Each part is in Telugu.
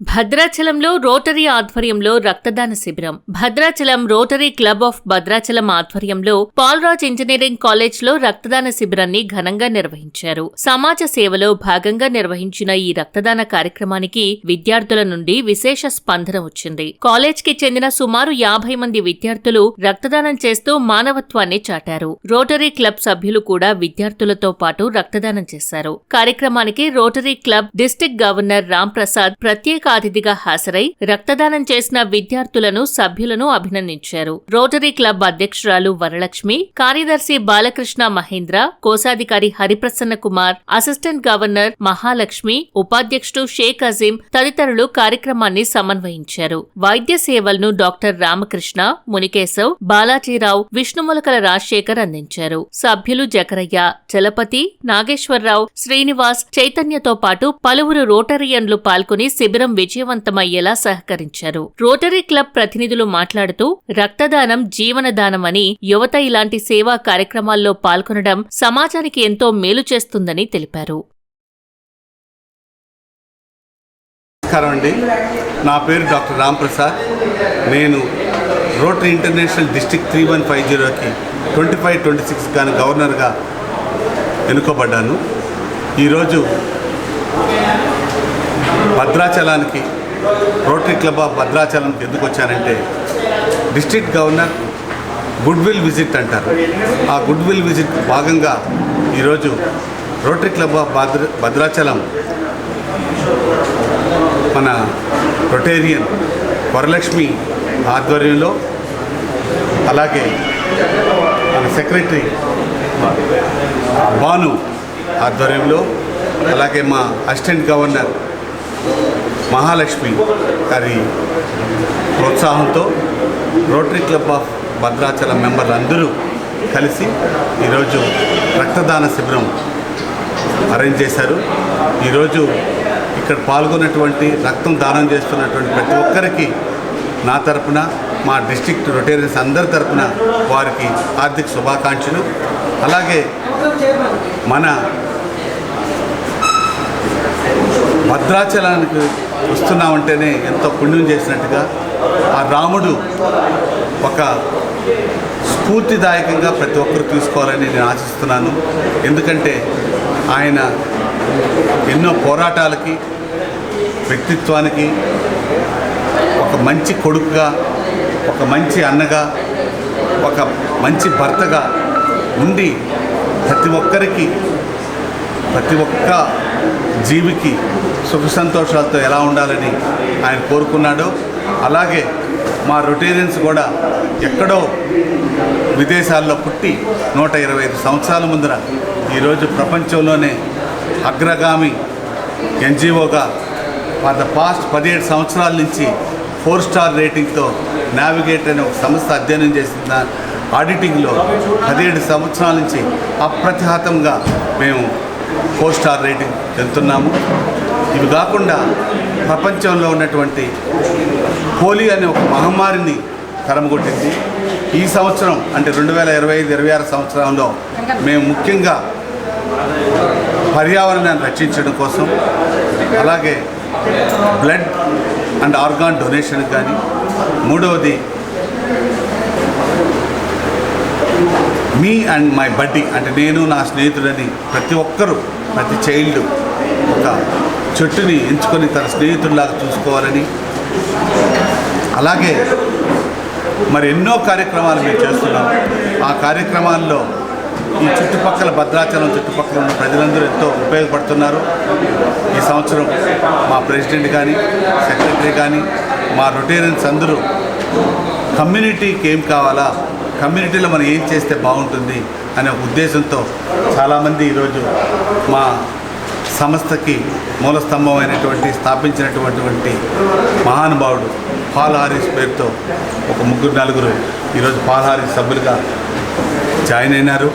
భద్రాచలంలో రోటరీ ఆధ్వర్యంలో రక్తదాన శిబిరం. Bhadrachalam rotary club of Bhadrachalam ఆధ్వర్యంలో పాల్రాజ్ ఇంజనీరింగ్ కాలేజ్లో రక్తదాన శిబిరాన్ని ఘనంగా నిర్వహించారు. సమాజ సేవలో భాగంగా నిర్వహించిన ఈ రక్తదాన కార్యక్రమానికి విద్యార్థుల నుండి విశేష స్పందన వచ్చింది. కాలేజ్కి చెందిన సుమారు యాభై మంది విద్యార్థులు రక్తదానం చేస్తూ మానవత్వాన్ని చాటారు. రోటరీ క్లబ్ సభ్యులు కూడా విద్యార్థులతో పాటు రక్తదానం చేశారు. కార్యక్రమానికి rotary club district governor Ram Prasad ప్రత్యేక అతిథిగా హాజరై రక్తదానం చేసిన విద్యార్థులను సభ్యులను అభినందించారు. రోటరీ క్లబ్ అధ్యక్షురాలు వరలక్ష్మి కార్యదర్శి బాలకృష్ణ మహేంద్ర కోశాధికారి హరిప్రసన్న కుమార్ అసిస్టెంట్ గవర్నర్ మహాలక్ష్మి ఉపాధ్యక్షుడు షేక్ అజీం తదితరులు కార్యక్రమాన్ని సమన్వయించారు. వైద్య సేవలను డాక్టర్ రామకృష్ణ మునికేశవ్ బాలాజీరావు విష్ణుములకల రాజశేఖర్ అందించారు. సభ్యులు జకరయ్య చలపతి నాగేశ్వరరావు శ్రీనివాస్ చైతన్యతో పాటు పలువురు రోటరియన్లు పాల్గొని శిబిరం విజయవంతమయ్యేలా సహకరించారు. రోటరీ క్లబ్ ప్రతినిధులు మాట్లాడుతూ రక్తదానం జీవనదానం అని యువత ఇలాంటి సేవా కార్యక్రమాల్లో పాల్గొనడం సమాజానికి ఎంతో మేలు చేస్తుందని తెలిపారు. నమస్కారం అండి. నా పేరు డాక్టర్ రాంప్రసాద్. నేను Rotary International district three one five జీరోకి ట్వంటీ ఫైవ్ ట్వంటీ సిక్స్ కానీ గవర్నర్గా ఎన్నుకోబడ్డాను. ఈరోజు భద్రాచలానికి రోటరీ క్లబ్ ఆఫ్ భద్రాచలంకి ఎందుకు వచ్చానంటే district governor good will visit అంటారు. ఆ గుడ్ విల్ విజిట్ భాగంగా ఈరోజు rotary club of Bhadra Bhadrachalam మన రొటేరియన్ వరలక్ష్మి ఆధ్వర్యంలో అలాగే మన సెక్రటరీ భాను ఆధ్వర్యంలో అలాగే మా అసిస్టెంట్ గవర్నర్ మహాలక్ష్మి గారి ప్రోత్సాహంతో రోటరీ క్లబ్ ఆఫ్ భద్రాచలం మెంబర్లందరూ కలిసి ఈరోజు రక్తదాన శిబిరం అరేంజ్ చేశారు. ఈరోజు ఇక్కడ పాల్గొన్నటువంటి రక్తం దానం చేస్తున్నటువంటి ప్రతి ఒక్కరికి నా తరపున మా డిస్టిక్ట్ రొటేరియన్స్ అందరి తరపున వారికి హార్దిక శుభాకాంక్షలు. అలాగే మన భద్రాచలానికి వస్తున్నామంటేనే ఎంతో పుణ్యం చేసినట్టుగా ఆ రాముడు ఒక స్ఫూర్తిదాయకంగా ప్రతి ఒక్కరు తీసుకోవాలని నేను ఆశిస్తున్నాను. ఎందుకంటే ఆయన ఎన్నో పోరాటాలకి వ్యక్తిత్వానికి ఒక మంచి కొడుకుగా ఒక మంచి అన్నగా ఒక మంచి భర్తగా ఉండి ప్రతి ఒక్కరికి ప్రతి ఒక్క జీవికి సుఖ సంతోషాలతో ఎలా ఉండాలని ఆయన కోరుకున్నాడో. అలాగే మా రొటేరియన్స్ కూడా ఎక్కడో విదేశాల్లో పుట్టి నూట ఇరవై ఐదు సంవత్సరాల ముందర ఈరోజు ప్రపంచంలోనే అగ్రగామి ఎన్జిఓగా ఫర్ ద పాస్ట్ పదిహేడు సంవత్సరాల నుంచి ఫోర్ స్టార్ రేటింగ్తో నావిగేట్ అనే ఒక సంస్థ అధ్యయనం చేసిన ఆడిటింగ్లో పదిహేడు సంవత్సరాల నుంచి అప్రతిహతంగా మేము ఫోర్ స్టార్ రేటింగ్ వెళ్తున్నాము ఇవి కాకుండా ప్రపంచంలో ఉన్నటువంటి పోలియో అనే ఒక మహమ్మారిని తరమగొట్టింది. ఈ సంవత్సరం అంటే రెండు వేల ఇరవై ఐదు ఇరవై ఆరు సంవత్సరంలో మేము ముఖ్యంగా పర్యావరణాన్ని రక్షించడం కోసం అలాగే బ్లడ్ అండ్ ఆర్గాన్ డొనేషన్ కానీ మూడవది మీ అండ్ మై బడ్డీ అంటే నేను నా స్నేహితుడని ప్రతి ఒక్కరూ ప్రతి చైల్డ్ ఒక చెట్టుని ఎంచుకొని తన స్నేహితుడిలాగా చూసుకోవాలని. అలాగే మరి ఎన్నో కార్యక్రమాలు మేము చేస్తున్నాం. ఆ కార్యక్రమాల్లో ఈ చుట్టుపక్కల భద్రాచలం చుట్టుపక్కల ఉన్న ప్రజలందరూ ఎంతో ఉపయోగపడుతున్నారు. ఈ సంవత్సరం మా ప్రెసిడెంట్ కానీ సెక్రటరీ కానీ మా రొటేరియన్స్ అందరూ కమ్యూనిటీకి ఏం కావాలా కమ్యూనిటీలో మనం ఏం చేస్తే బాగుంటుంది అనే ఉద్దేశంతో చాలామంది ఈరోజు మా సంస్థకి మూలస్తంభమైనటువంటి స్థాపించినటువంటి మహానుభావుడు పాల్ హారిస్ పేరుతో ఒక ముగ్గురు నలుగురు ఈరోజు పాల్ సభ్యులుగా జాయిన్ అయినారు.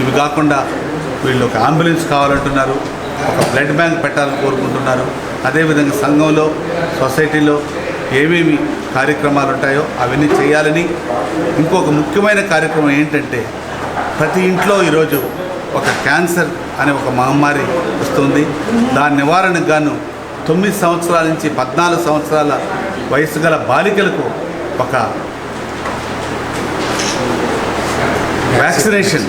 ఇవి కాకుండా వీళ్ళు ఒక అంబులెన్స్ కావాలంటున్నారు ఒక బ్లడ్ బ్యాంక్ పెట్టాలని కోరుకుంటున్నారు. అదేవిధంగా సంఘంలో సొసైటీలో ఏమేమి కార్యక్రమాలు ఉంటాయో అవన్నీ చేయాలని ఇంకొక ముఖ్యమైన కార్యక్రమం ఏంటంటే ప్రతి ఇంట్లో ఈరోజు ఒక క్యాన్సర్ అనే ఒక మహమ్మారి వస్తుంది. దాని నివారణకు గాను తొమ్మిది సంవత్సరాల నుంచి పద్నాలుగు సంవత్సరాల వయసు గల బాలికలకు ఒక వ్యాక్సినేషన్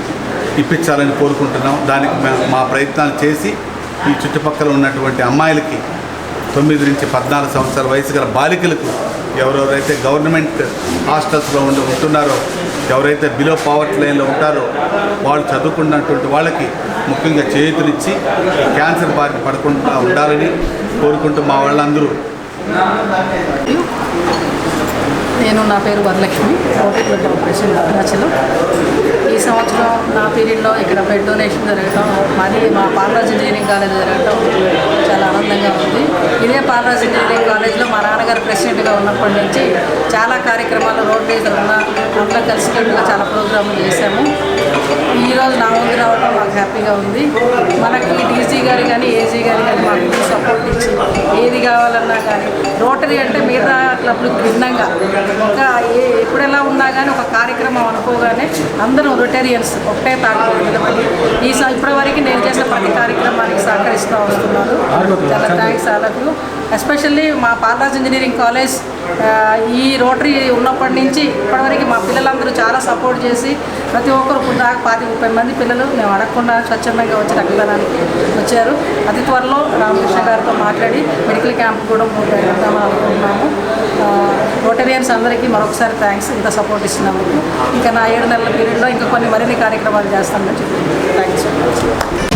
ఇప్పించాలని కోరుకుంటున్నాం. దానికి మా ప్రయత్నాలు చేసి ఈ చుట్టుపక్కల ఉన్నటువంటి అమ్మాయిలకి తొమ్మిది నుంచి పద్నాలుగు సంవత్సరాల వయసు గల బాలికలకు ఎవరెవరైతే గవర్నమెంట్ హాస్టల్స్లో ఉండి ఉంటున్నారో ఎవరైతే బిలో పావర్టీ లైన్లో ఉంటారో వాళ్ళు చదువుకున్నటువంటి వాళ్ళకి ముఖ్యంగా చేతులిచ్చి ఈ క్యాన్సర్ బారిన పడకుండా ఉండాలని కోరుకుంటూ మా వాళ్ళందరూ. నేను నా పేరు వరలక్ష్మి. Rotary operation Arunachalam. ఈ సంవత్సరం నా పీరియడ్లో ఇక్కడ బ్లడ్ డొనేషన్ జరగడం మరి మా పాలరాజ్ ఇంజనీరింగ్ కాలేజ్ జరగటం చాలా ఆనందంగా ఉంది. ఇదే పాలరాజ్ ఇంజనీరింగ్ కాలేజ్లో మా నాన్నగారు ప్రెసిడెంట్గా ఉన్నప్పటి నుంచి చాలా కార్యక్రమాలు రోటరీ తరఫున అందరం కలిసికట్టుగా చాలా ప్రోగ్రాములు చేశాము. ఈరోజు నా ముందు రావడం మాకు హ్యాపీగా ఉంది. మనకి డీజీ గారు కానీ ఏజీ గారు కానీ మాకు సపోర్ట్ ఇచ్చి ఏది కావాలన్నా కానీ రోటరీ అంటే మిగతా క్లబ్లకు భిన్నంగా ఇంకా ఏ ఎప్పుడెలా ఉన్నా కానీ ఒక కార్యక్రమం అనుకోగానే అందరూ రొటేరియన్స్ ఒకటే తాటి ఈ ఇప్పటివరకు నేను చేసిన ప్రతి కార్యక్రమానికి సహకరిస్తూ వస్తున్నారు. చాలా థ్యాంక్స్ వాళ్ళకు ఎస్పెషల్లీ మా పాలరాజ్ ఇంజనీరింగ్ కాలేజ్ ఈ రోటరీ ఉన్నప్పటి నుంచి ఇప్పటివరకు మా పిల్లలందరూ చాలా సపోర్ట్ చేసి ప్రతి ఒక్కరు దాకా పాతి ముప్పై మంది పిల్లలు మేము అడగకుండా స్వచ్ఛందంగా వచ్చి రక్తదానానికి వచ్చారు. అతి త్వరలో రామకృష్ణ గారితో మాట్లాడి మెడికల్ క్యాంప్ కూడా వెళ్దామని అనుకుంటున్నాము ఆ, రోటరియన్స్ అందరికీ మరొకసారి థ్యాంక్స్ ఇంత సపోర్ట్ ఇచ్చినందుకు ఇంకా నా ఏడు నెలల పీరియడ్లో ఇంకా కొన్ని మరిన్ని కార్యక్రమాలు చేస్తామని చెప్పి థ్యాంక్స్